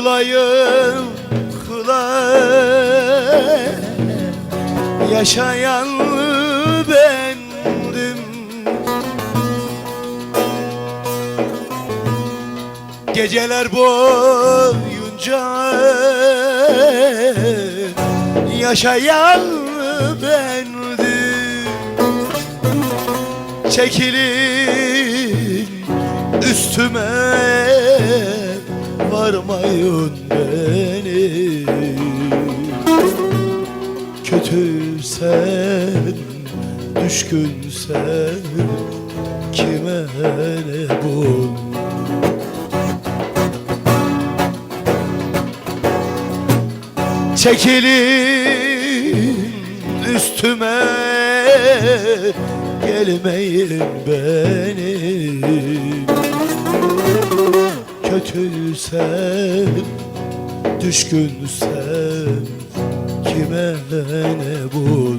Yıkılayım kıla Yaşayan bendim. Geceler boyunca Yaşayan bendim. Çekilin üstüme varmayın beni. Kötüsen, düşkünsen kime ne bul Çekilin üstüme gelmeyin benim Kötüysem, düşkünsem kime ne bul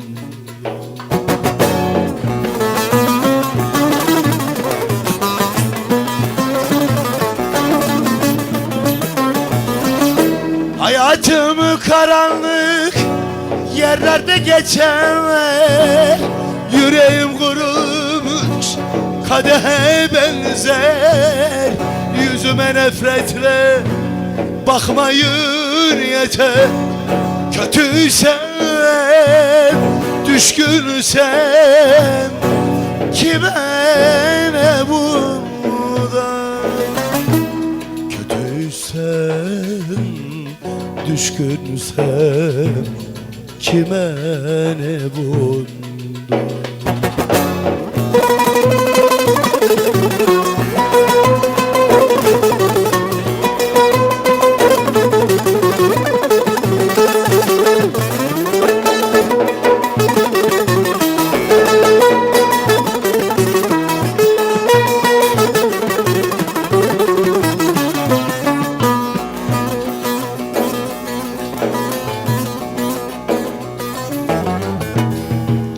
Hayatımı karanlık yerlerde geçer Yüreğim kurumuş kadehe benzer Yüzüme nefretle bakmayın yeter. Kötüysem, düşkünsem Kime ne bundan? Kötüysem, düşkünsem Kime ne bundan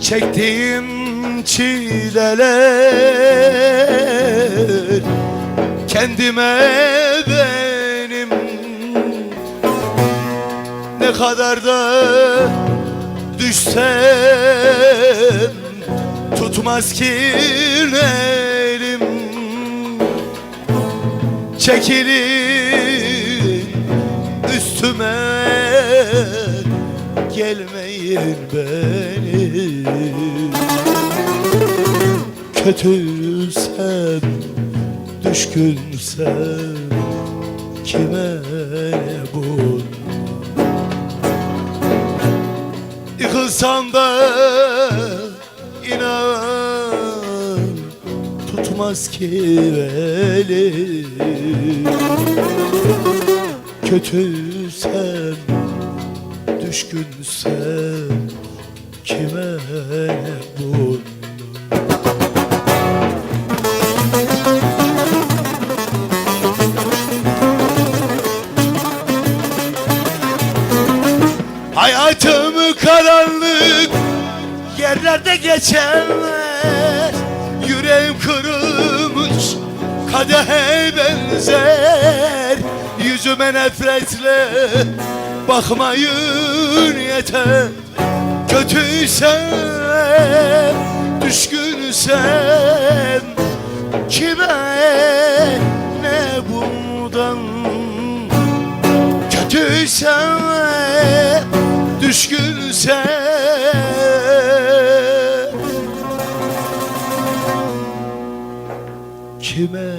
Çektiğim çileler Kendime benim. Ne kadar da düşsem Tutmaz ki elim Çekilin gelmeyin benim. Kötüysem, düşkünsem kime ne bul Yıkılsam da inan tutmaz ki elim Kötüysem, düşkünsem kime ne bul Hayatımı karanlık yerlerde geçenler Yüreğim kırılmış kadehe benzer. Yüzüme nefretle bakmayın yeter. Kötüysem, düşkünsem Kime ne bundan? Kötüysem, düşkünsem Kime